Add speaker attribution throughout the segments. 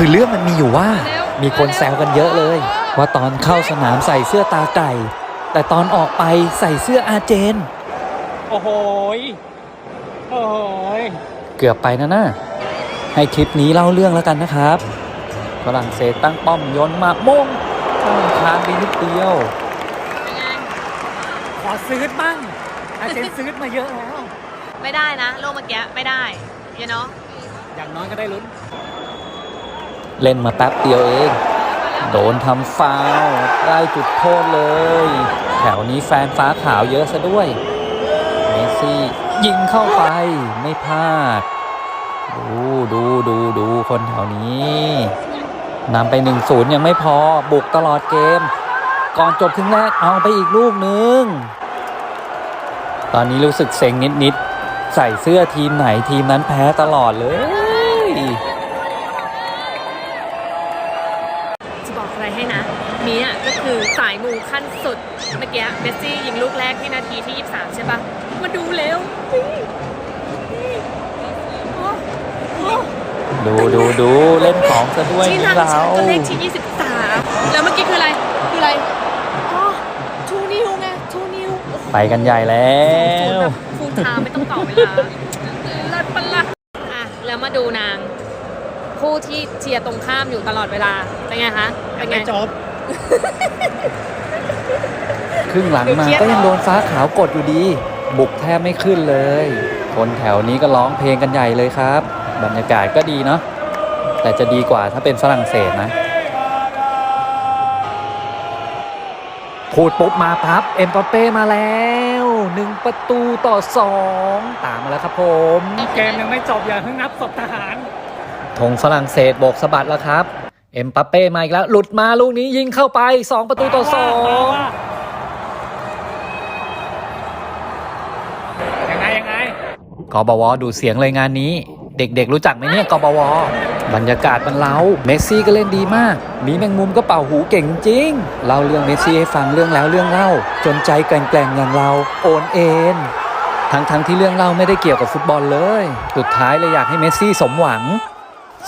Speaker 1: คือเรื่องมันมีอยู่ว่ามีคนแซวกันเยอะเลย ว่าตอนเข้าสนามใส่เสื้อตาไก่ แต่ตอนออกไปใส่เสื้ออาเจน
Speaker 2: โอ้โหยโอ้โหย
Speaker 1: เกือบไปนะน่ะให้คลิปนี้เล่าเรื่องแล้วกันนะครับฝรั่งเศสตั้งป้อมโยนมาโมงข้ามคานไปนิดเดียว
Speaker 2: ขอซื้อบ้าง อาเจนซื้อมาเยอะแล้ว
Speaker 3: ไม่ได้นะ โลกเมื่อกี้ไม่ได้เยเนาะ
Speaker 2: อย่างน้อยก็ได้ลุ้น
Speaker 1: เล่นมาแป๊บเดียวเอง โดนทำฟาวได้จุดโทษเลย แถวนี้แฟนฟ้าขาวเยอะซะด้วย เมสซี่ยิงเข้าไปไม่พลาด ดูดูดูดูคนแถวนี้นำไป1นศูนย์ยังไม่พอบุกตลอดเกม ก่อนจบครึ่งแรกเอาไปอีกลูกหนึ่งตอนนี้รู้สึกเซ็งนิด ๆ ใส่เสื้อทีมไหนทีมนั้นแพ้ตลอดเลย
Speaker 3: จะ บอกอะไรให้นะมีอะก็คือสายมูขั้นสุดเมื่อกี้เมสซี่ยิงลูกแรกที่นาทีที่ 23 ใช่ปะมาดูเร็วโอ้โอ้
Speaker 1: ดูดูดูเล่นของซะด้วย
Speaker 3: ที่
Speaker 1: นี่
Speaker 3: นาง
Speaker 1: เรา
Speaker 3: ฉันก็เลขที่ 23 แล้วเมื่อกี้คืออะไร คืออะไรอ๋อทูนิวไงทูนิว
Speaker 1: ไปกันใหญ่แล้ว
Speaker 3: ฟูลไทม์ไม่ต้องต่อเวลาเลิศปะละอะ แล้วมาดูนา งผู้ที่เชียร์ตรงข้ามอยู่ตลอดเวลาเป็นไงคะเป็นไง
Speaker 2: ไม่จบ
Speaker 1: ครึ่งหลังมาก็ยังโดนฟ้าขาวกดอยู่ดี บุกแทบไม่ขึ้นเลย คนแถวนี้ก็ร้องเพลงกันใหญ่เลยครับ บรรยากาศก็ดีเนาะแต่จะดีกว่าถ้าเป็นฝรั่งเศสนะ พูดปุ๊บมาปั๊บเอ็มบัปเป้มาแล้วหนึ่งประตูต่อสองตามมาแล้วครับผม
Speaker 2: เกมยังไม่จบอย่าเพิ่งนับศพทหาร
Speaker 1: ธงฝรั่งเศสโบกสะบัดแล้วครับ เอ็มปัปเป้มาอีกแล้ว หลุดมาลูกนี้ยิงเข้าไป 2 ประตูต่อ
Speaker 2: ยังไงยังไง
Speaker 1: กบวดูเสียงเลยงานนี้ เด็กๆรู้จักไหมเนี่ยกบวบรรยากาศมันเล้าเมสซี่ก็เล่นดีมาก มีแมงมุมก็เป่าหูเก่งจริง เล่าเรื่องเมสซี่ให้ฟังเรื่องแล้วเรื่องเล่า จนใจแกร่งๆอย่างเราโอนเอ็นทั้งๆที่เรื่องเล่าไม่ได้เกี่ยวกับฟุตบอลเลย สุดท้ายเลยอยากให้เมสซี่สมหวัง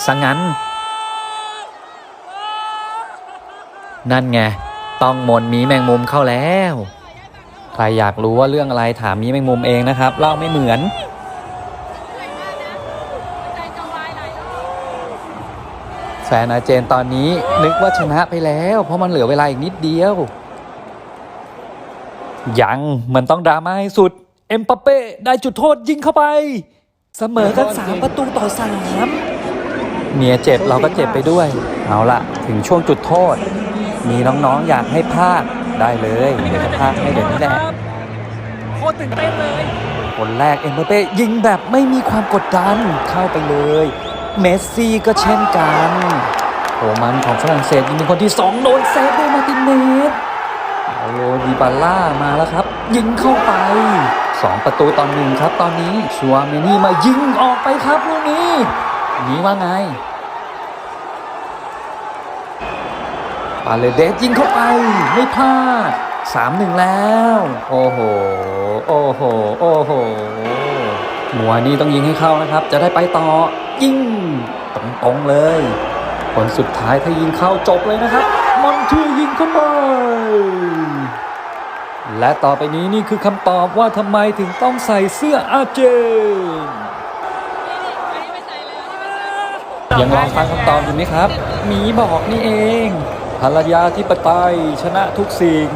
Speaker 1: ซะงั้น นั่นไง ต้องมนมีแมงมุมเข้าแล้ว ใครอยากรู้ว่าเรื่องอะไรถามมีแมงมุมเองนะครับ เล่าไม่เหมือน แฟนอาเจนตอนนี้นึกว่าชนะไปแล้ว เพราะมันเหลือเวลาอีกนิดเดียว ยังมันต้องดราม่าให้สุด เอ็มปัปเป้ได้จุดโทษยิงเข้าไป เสมอกัน3ประตูต่อสาม เมียเจ็บเราก็เจ็บไปด้วย เอาละถึงช่วงจุดโทษ มีน้องๆอยากให้พากได้เลยเดี๋ยวจะพากให้เดี๋ยวนี้แหละ
Speaker 2: โคตรตื่นเต้นเลย
Speaker 1: คนแรกเอ็มบัปเป้ยิงแบบไม่มีความกดดันเข้าไปเลยเมสซี่ก็เช่นกันโรมันของฝรั่งเศสยิงเป็นคนที่2โดนเซฟด้วยมาร์ตินเนสเอาโลดีบาล่ามาแล้วครับ ยิงเข้าไป 2 ประตูต่อหนึ่งครับตอนนี้ชัวเมนี่มายิงออกไปครับลูกนี้ นี้ว่าไง ปาเลเดสยิงเข้าไป ไม่พลาดสามหนึ่งแล้ว โอ้โห โอ้โห โอ้โหหมัวนี้ต้องยิงให้เข้านะครับ จะได้ไปต่อ ยิงตรงๆเลย ผลสุดท้ายถ้ายิงเข้าจบเลยนะครับ มอนทียิงเข้าไป และต่อไปนี้นี่คือคำตอบว่าทำไมถึงต้องใส่เสื้ออาเจน ยังลองฟังคำตอบอยู่ไหมครับ หมีบอกนี่เองภรรยาที่ปไตยชนะทุกสิ่ง